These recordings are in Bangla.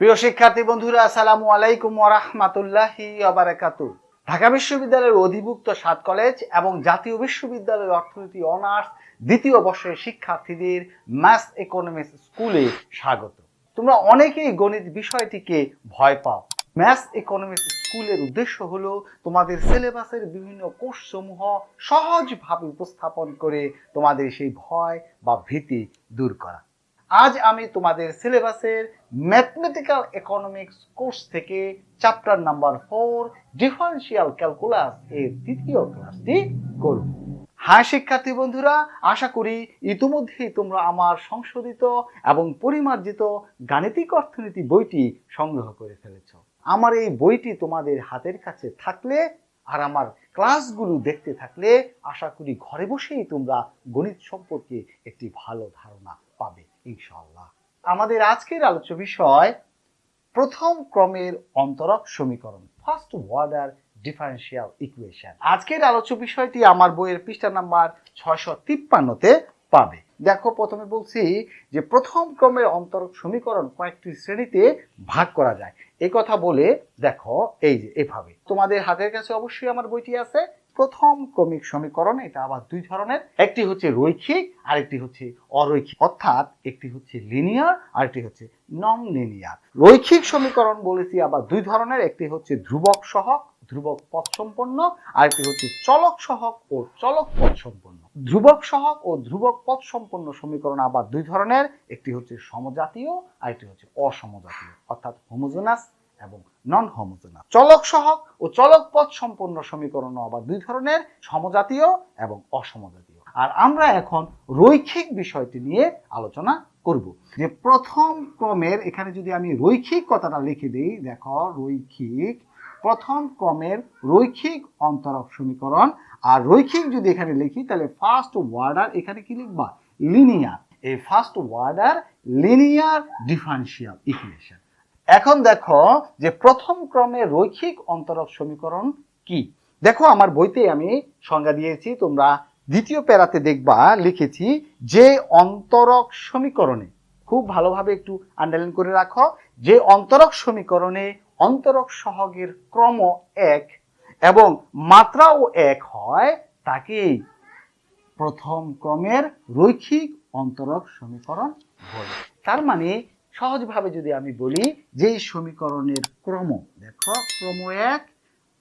প্রিয় শিক্ষার্থী বন্ধুরা, আসসালামু আলাইকুম ওরহমাতুল্লাহি আবারাকাতু ঢাকা বিশ্ববিদ্যালয়ের অধিভুক্ত সাত কলেজ এবং জাতীয় বিশ্ববিদ্যালয়ের অর্থনীতি অনার্স দ্বিতীয় বর্ষের শিক্ষার্থীদের ম্যাথ ইকোনমিক্স স্কুলে স্বাগত। তোমরা অনেকেই গণিত বিষয়টিকে ভয় পাও। ম্যাথ ইকোনমিক্স স্কুলের উদ্দেশ্য হলো তোমাদের সিলেবাসের বিভিন্ন কোর্স সমূহ সহজভাবে উপস্থাপন করে তোমাদের সেই ভয় বা ভীতি দূর করা। আজ আমি তোমাদের সিলেবাসের ম্যাথমেটিক্যাল ইকোনমিক্স কোর্স থেকে chapter number four differential calculus এর দ্বিতীয় ক্লাসটি করব। হ্যাঁ শিক্ষার্থী বন্ধুরা, আশা করি ইতিমধ্যেই তোমরা আমার সংশোধিত এবং পরিমার্জিত গাণিতিক অর্থনীতি বইটি সংগ্রহ করে ফেলেছ। আমার এই বইটি তোমাদের হাতের কাছে থাকলে আর আমার ক্লাসগুলো দেখতে থাকলে আশা করি ঘরে বসেই তোমরা গণিত সম্পর্কে একটি ভালো ধারণা পাবে ইনশাআল্লাহ। আমাদের আজকের আলোচ্য বিষয়, প্রথম ক্রমের অন্তরক সমীকরণ ফার্স্ট ওয়ার্ডার ডিফারেন্সিয়াল ইকুয়েশন আজকের আলোচ্য বিষয়টি আমার বইয়ের পৃষ্ঠা নাম্বার ছয়শো তিপ্পান্নতে পাবে। দেখো, প্রথমে বলছি যে প্রথম ক্রমের অন্তরক সমীকরণ কয়েকটি শ্রেণীতে ভাগ করা যায়। এই কথা বলে দেখো, এই যে এভাবে। তোমাদের হাতের কাছে অবশ্যই আমার বইটি আছে। প্রথম ক্রমিক সমীকরণ, এটা আবার দুই ধরনের। একটি হচ্ছে রৈখিক, আরেকটি হচ্ছে অরৈখিক। অর্থাৎ একটি হচ্ছে লিনিয়ার আরেকটি হচ্ছে নন লিনিয়ার রৈখিক সমীকরণ বলেছি আবার দুই ধরনের, একটি হচ্ছে ধ্রুবক সহক, ধ্রুবক পথ সম্পন্ন, আরেকটি হচ্ছে চলক সহক ও চলক পথ সম্পন্ন। ধ্রুবক সহক ও ধ্রুবক পথ সম্পন্ন সমীকরণ আবার দুই ধরনের, একটি হচ্ছে সমজাতীয়, আরেকটি হচ্ছে অসমজাতীয়, অর্থাৎ হোমোজেনাস এবং নন হোমোজেনাস চলক সহক ও চলক পথ সম্পন্ন সমীকরণ আবার দুই ধরনের, সমজাতীয় এবং অসমজাতীয়। আর আমরা এখন রৈখিক বিষয়টি নিয়ে আলোচনা করব। যে প্রথম ক্রমের, এখানে যদি আমি রৈখিক কথাটা লিখে দিই, দেখো রৈখিক, প্রথম ক্রমের রৈখিক অন্তরক সমীকরণ। আর রৈখিক যদি এখানে লিখি, তাহলে ফার্স্ট ওয়ার্ডার এখানে কি লিখবা? লিনিয়ার এই first order linear differential equation এখন দেখো যে প্রথম ক্রমে রৈখিক অন্তরক সমীকরণ কি? দেখো আমার বইতে আমি সংজ্ঞা দিয়েছি, তোমরা দ্বিতীয় প্যারাতে দেখবা, লিখেছি যে অন্তরক সমীকরণে, খুব ভালোভাবে একটু আন্ডারলাইন করে রাখো, যে অন্তরক সমীকরণে অন্তরক সহগের ক্রম এক এবং মাত্রাও এক হয় তাকে প্রথম ক্রমের রৈখিক অন্তরক সমীকরণ বলে। তার মানে সহজভাবে যদি আমি বলি যেই সমীকরণের ক্রম, দেখো, ক্রম এক,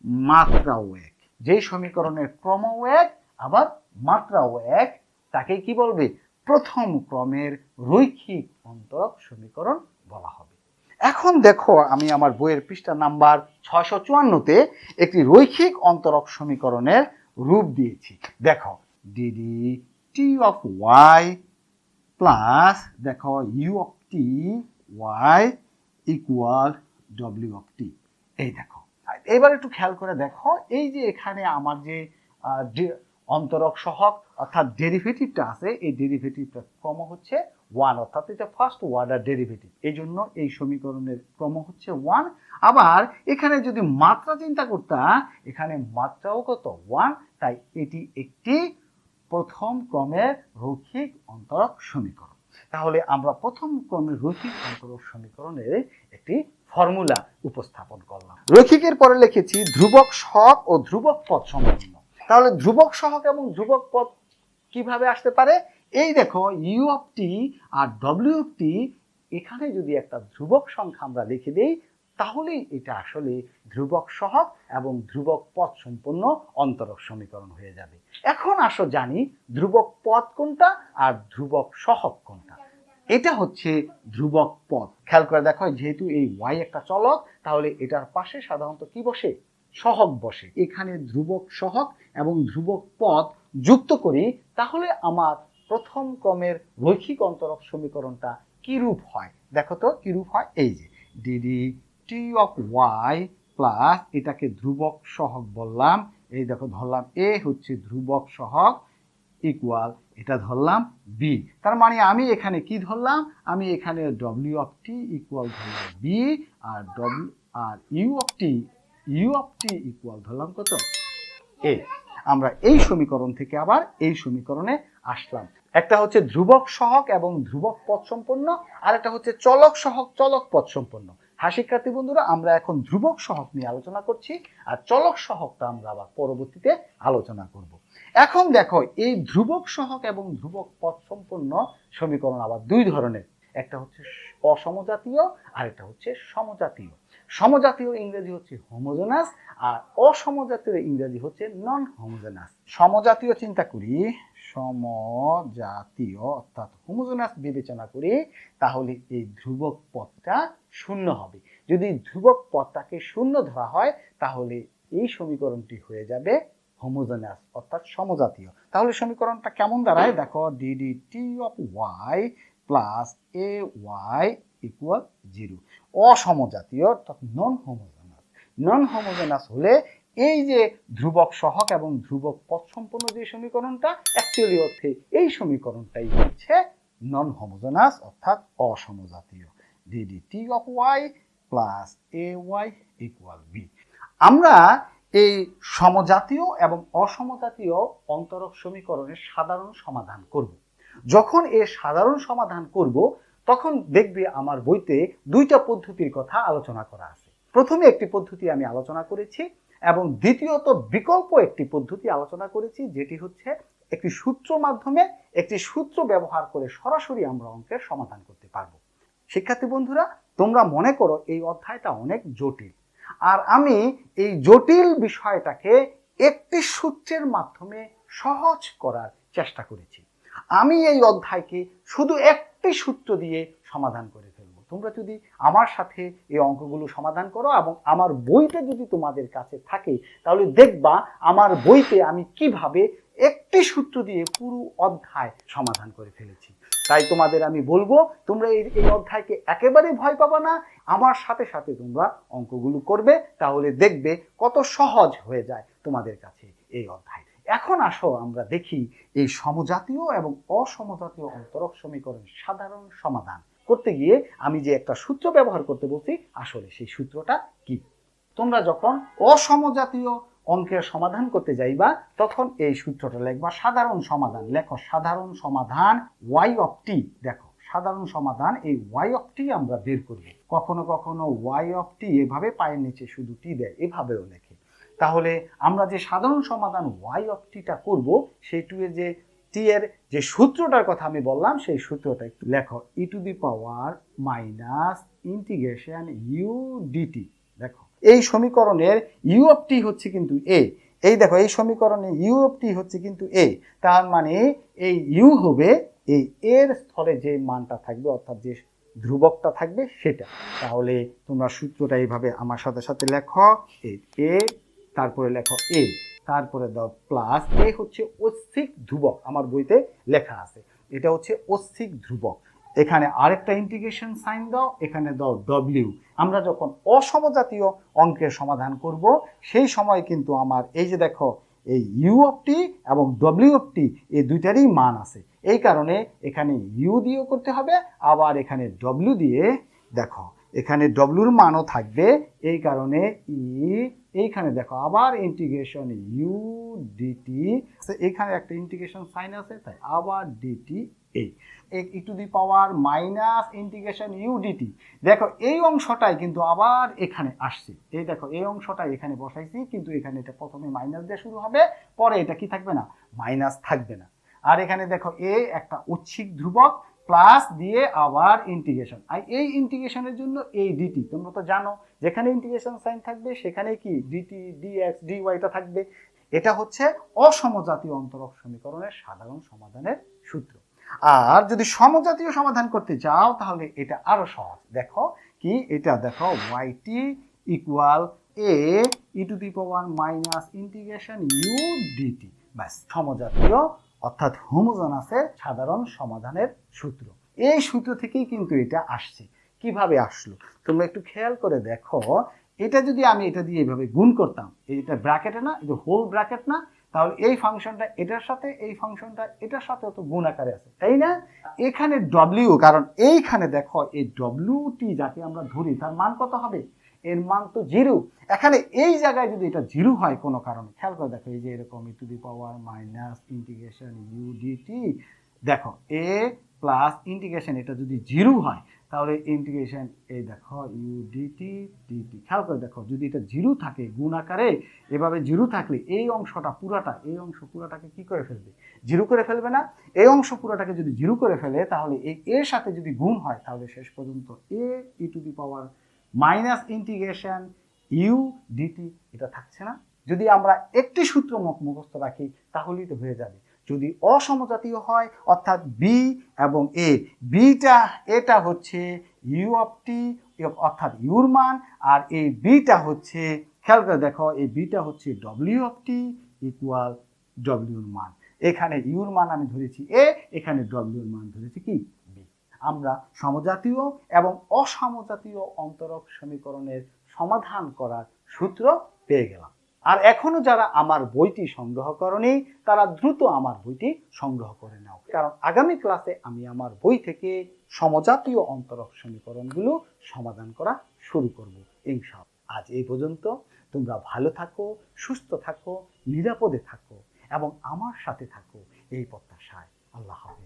মাত্রাও এক। যেই সমীকরণের ক্রমও এক, আবার মাত্রাও এক তাকে কি বলবে? প্রথম ক্রমের রৈখিক অন্তরক সমীকরণ বলা হবে। এখন দেখো, আমি আমার বইয়ের পৃষ্ঠা নাম্বার ছয়শো চুয়ান্নতে একটি রৈখিক অন্তরক সমীকরণের রূপ দিয়েছি। দেখো D D T of Y plus দেখো U of T Y equal W of T. এই দেখো। এবার একটু খেয়াল করে দেখো, এই যে এখানে আমার যে অন্তরক সহক, অর্থাৎ ডেরিভেটিভটা আছে, এই ডেরিভেটিভটা ক্রম হচ্ছে ওয়ান অর্থাৎ এটা ফার্স্ট ওয়ার্ডার ডেরিভেটিভ এই জন্য এই সমীকরণের ক্রম হচ্ছে ওয়ান আবার এখানে যদি মাত্রা চিন্তা করতা এখানে মাত্রাও কত? ওয়ান তাই এটি একটি প্রথম ক্রমের রৈখিক অন্তরক সমীকরণ। তাহলে আমরা প্রথম ক্রমে রৈখিক অন্তরক সমীকরণের একটি ফর্মুলা উপস্থাপন করলাম। রৈখিকের পরে লিখেছি ধ্রুবক সহক ও ধ্রুবক পদ সম্পন্ন তাহলে ধ্রুবক সহক এবং ধ্রুবক পদ কীভাবে আসতে পারে? এই দেখো ইউ অফ টি আর ডব্লিউ টি এখানে যদি একটা ধ্রুবক সংখ্যা আমরা লিখে দিই তাহলেই এটা আসলে ধ্রুবক সহক এবং ধ্রুবক পদ সম্পন্ন অন্তরক সমীকরণ হয়ে যাবে। এখন আসো জানি ধ্রুবক পদ কোনটা আর ধ্রুবক সহক কোনটা। এটা হচ্ছে ধ্রুবক পদ। খেয়াল করে দেখো, যেহেতু এই ওয়াই একটা চলক, তাহলে এটার পাশে সাধারণত কি বসে? সহক বসে। এখানে ধ্রুবক সহক এবং ধ্রুবক পদ যুক্ত করি, তাহলে আমার প্রথম ক্রমের রৈখিক অন্তরক সমীকরণটা কি রূপ হয়? দেখো তো কি রূপ হয়? এই যে D D T of Y plus এটাকে ধ্রুবক সহক বললাম। এই দেখো ধরলাম এ হচ্ছে ধ্রুবক সহক ইকুয়াল এটা ধরলাম বি তার মানে আমি এখানে কি ধরলাম? আমি এখানে ডব্লিউ অফ টি ইকুয়াল ধরলাম বি আর W R U of T U of T equal ধরলাম কত? এ আমরা এই সমীকরণ থেকে আবার এই সমীকরণে আসলাম। একটা হচ্ছে ধ্রুবক সহক এবং ধ্রুবক পথ সম্পন্ন আর একটা হচ্ছে চলক সহক, চলক পথ সম্পন্ন। শিক্ষার্থী বন্ধুরা, আমরা এখন ধ্রুবক সহক নিয়ে আলোচনা করছি আর চলক সহকটা আমরা আবার পরবর্তীতে আলোচনা করব। এখন দেখো, এই ধ্রুবক সহক এবং ধ্রুবক পথ সম্পন্ন সমীকরণ আবার দুই ধরনের। একটা হচ্ছে অসমজাতীয় আর একটা হচ্ছে সমজাতীয়। সমজাতীয় ইংরেজি হচ্ছে হোমোজেনাস আর অসমজাতীয় ইংরেজি হচ্ছে নন হোমোজেনাস সমজাতীয় চিন্তা করি, সমজাতীয় অর্থাৎ হোমোজেনাস বিবেচনা করি, তাহলে এই ধ্রুবক পথটা শূন্য হবে। যদি ধ্রুবক পথটাকে শূন্য ধরা হয়, তাহলে এই সমীকরণটি হয়ে যাবে হোমোজেনাস অর্থাৎ সমজাতীয়। তাহলে সমীকরণটা কেমন দাঁড়ায়? দেখো D D T of Y plus A Y equal zero অসমজাতীয় অর্থাৎ নন হোমোজেনাস নন হোমোজেনাস হলে এই যে ধ্রুবক সহক এবং ধ্রুবক পথ সম্পন্ন যে সমীকরণটা অ্যাকচুয়ালি অর্থে এই সমীকরণটাই হচ্ছে নন হোমোজেনাস অর্থাৎ অসমজাতীয়। D D T of Y plus A Y equal B আমরা এই সমজাতীয় এবং অসমজাতীয় অন্তরক সমীকরণের সাধারণ সমাধান করব। যখন এর সাধারণ সমাধান করব, তখন দেখবে আমার বইতে দুইটা পদ্ধতির কথা আলোচনা করা আছে। প্রথমে একটি পদ্ধতি আমি আলোচনা করেছি এবং দ্বিতীয়ত বিকল্প একটি পদ্ধতি আলোচনা করেছি, যেটি হচ্ছে একটি সূত্র মাধ্যমে একটি সূত্র ব্যবহার করে সরাসরি আমরা অঙ্কের সমাধান করতে পারব। শিক্ষার্থী বন্ধুরা, তোমরা মনে করো এই অধ্যায়টা অনেক জটিল। আর আমি এই জটিল বিষয়টাকে একটি সূত্রের মাধ্যমে সহজ করার চেষ্টা করেছি। আমি এই অধ্যায়কে শুধু একটি সূত্র দিয়ে সমাধান করে ফেলব। তোমরা যদি আমার সাথে এই অঙ্কগুলো সমাধান করো এবং আমার বইটা যদি তোমাদের কাছে থাকে, তাহলে দেখবা আমার বইতে আমি কীভাবে একটি সূত্র দিয়ে পুরো অধ্যায় সমাধান করে ফেলেছি। তাই তোমাদের আমি বলব, তোমরা এই এই অধ্যায়কে একেবারে ভয় পাবা না। আমার সাথে সাথে তোমরা অঙ্কগুলো করবে, তাহলে দেখবে কত সহজ হয়ে যায় তোমাদের কাছে এই অধ্যায় এখন আসো, আমরা দেখি এই সমজাতীয় এবং অসমজাতীয় অন্তরক সমীকরণের সাধারণ সমাধান। করতে গিয়ে আমি যে একটা সূত্র ব্যবহার করতে বলছি, আসলে সেই সূত্রটা কি? তোমরা যখন অসমজাতীয় অঙ্কের সমাধান করতে যাইবা, তখন এই সূত্রটা লিখবা সাধারণ সমাধান। লেখো সাধারণ সমাধান ওয়াই অফ টি দেখো, সাধারণ সমাধান, এই ওয়াই অফ টি আমরা বের করি। কখনো কখনো ওয়াই অফ টি এভাবে পায়ের নিচে শুধু টি দেয়, এভাবেও লেখে। তাহলে আমরা যে সাধারণ সমাধান ওয়াই অফ টিটা করব সেইটুয়ের যে টি এর যে সূত্রটার কথা আমি বললাম, সেই সূত্রটা একটু লেখো। E to the power minus integration U D T দেখো, এই সমীকরণের ইউ অফ টি হচ্ছে কিন্তু এ এই দেখো, এই সমীকরণে ইউ অফ টি হচ্ছে কিন্তু এ তার মানে এই ইউ হবে এই এর স্থলে যে মানটা থাকবে, অর্থাৎ যে ধ্রুবকটা থাকবে, সেটা। তাহলে তোমরা সূত্রটা এইভাবে আমার সাথে সাথে লেখো এ তারপরে লেখো এ তারপরে দাও প্লাস এ হচ্ছে অস্থিক ধ্রুবক, আমার বইতে লেখা আছে। এটা হচ্ছে অস্থিক ধ্রুবক। এখানে আরেকটা ইন্টিগ্রেশন সাইন দাও, এখানে দাও ডব্লিউ আমরা যখন অসমজাতীয় অঙ্কের সমাধান করব, সেই সময় কিন্তু আমার এই যে দেখো, এই ইউ অফ টি এবং ডব্লিউ অফ টি এই দুইটারই মান আছে। এই কারণে এখানে ইউ দিয়েও করতে হবে, আবার এখানে ডব্লিউ দিয়ে দেখো, এখানে ডব্লিউর মানও থাকবে, এই কারণে ই এইখানে দেখো, আবার ইন্টিগ্রেশন ইউ ডিটি এখানে একটা ইন্টিগ্রেশন সাইন আছে, তাই আবার ডিটি এই E to the power minus integration U D T দেখো, এই অংশটাই কিন্তু আবার এখানে আসছে। এই দেখো, এই অংশটাই এখানে বসাইছি, কিন্তু এখানে এটা প্রথমে মাইনাস দিয়ে শুরু হবে, পরে এটা কি থাকবে না? মাইনাস থাকবে না। আর এখানে দেখো, এ একটা ঐচ্ছিক ধ্রুবক প্লাস দিয়ে আবার ইন্টিগ্রেশন আর এই ইন্টিগ্রেশনের জন্য এই ডিটি তোমরা তো জানো, যেখানে ইন্টিগ্রেশন সাইন থাকবে, সেখানে কি? ডিটি ডিএক্স ডিওয়াইটা থাকবে। এটা হচ্ছে অসমজাতীয় অন্তরক সমীকরণের সাধারণ সমাধানের সূত্র। আর যদি সমজাতীয় সমাধান করতে চাও, তাহলে এটা আরও সহজ। দেখো কি? এটা দেখো Y T equal A E to the power minus integration U D T ব্যাস, সমজাতীয় অর্থাৎ হোমোজনাসের সাধারণ সমাধানের সূত্র। এই সূত্র থেকেই কিন্তু এটা আসছে। কীভাবে আসলো? তোমরা একটু খেয়াল করে দেখো। এটা যদি আমি এটা দিয়ে এইভাবে গুণ করতাম এটা ব্র্যাকেটে না এটা হোল ব্র্যাকেট না, তাহলে এই ফাংশনটা এটার সাথে, এই ফাংশনটা এটার সাথে তো গুণ আকারে আছে। তাই না? এখানে ডব্লিউ কারণ এইখানে দেখো, এই ডব্লিউটি যাকে আমরা ধরি, তার মান কত হবে? এর মান তো জিরো। এখানে এই জায়গায় যদি এটা জিরো হয় কোনো কারণে, খেয়াল করে দেখো, এই যে এরকম E to the power minus integration U D T দেখো এ প্লাস ইন্টিগ্রেশন এটা যদি জিরো হয়, তাহলে ইন্টিগ্রেশন এই দেখো ইউ ডিটি ডিটি খেয়াল করে দেখো, যদি এটা জিরো থাকে, গুণ আকারে এভাবে জিরো থাকলে এই অংশটা পুরাটা, এই অংশ পুরাটাকে কি করে ফেলবে? জিরো করে ফেলবে না। এই অংশ পুরাটাকে যদি জিরো করে ফেলে, তাহলে এই এর সাথে যদি গুণ হয়, তাহলে শেষ পর্যন্ত A E to the power minus integration U D T, এটা থাকছে না। যদি আমরা একটি সূত্র মুখ মুখস্থ রাখি, তাহলেই তো হয়ে যাবে। যদি অসমজাতীয় হয়, অর্থাৎ বি এবং এ বিটা এটা হচ্ছে ইউ অফ টি অর্থাৎ ইউর মান, আর এই বিটা হচ্ছে, খেয়াল করে দেখো এই বিটা হচ্ছে ডব্লিউ অফ টি ইকুয়াল ডব্লিউর মান। এখানে ইউর মান আমি ধরেছি এ এখানে ডব্লিউর মান ধরেছি কি? আমরা সমজাতীয় এবং অসমজাতীয় অন্তরক সমীকরণের সমাধান করার সূত্র পেয়ে গেলাম। আর এখনও যারা আমার বইটি সংগ্রহ করনি, তারা দ্রুত আমার বইটি সংগ্রহ করে নাও। কারণ আগামী ক্লাসে আমি আমার বই থেকে সমজাতীয় অন্তরক সমীকরণগুলো সমাধান করা শুরু করব, ইনশাআল্লাহ। আজ এই পর্যন্ত। তোমরা ভালো থাকো, সুস্থ থাকো, নিরাপদে থাকো এবং আমার সাথে থাকো এই প্রত্যাশায়। আল্লাহ হাফেজ।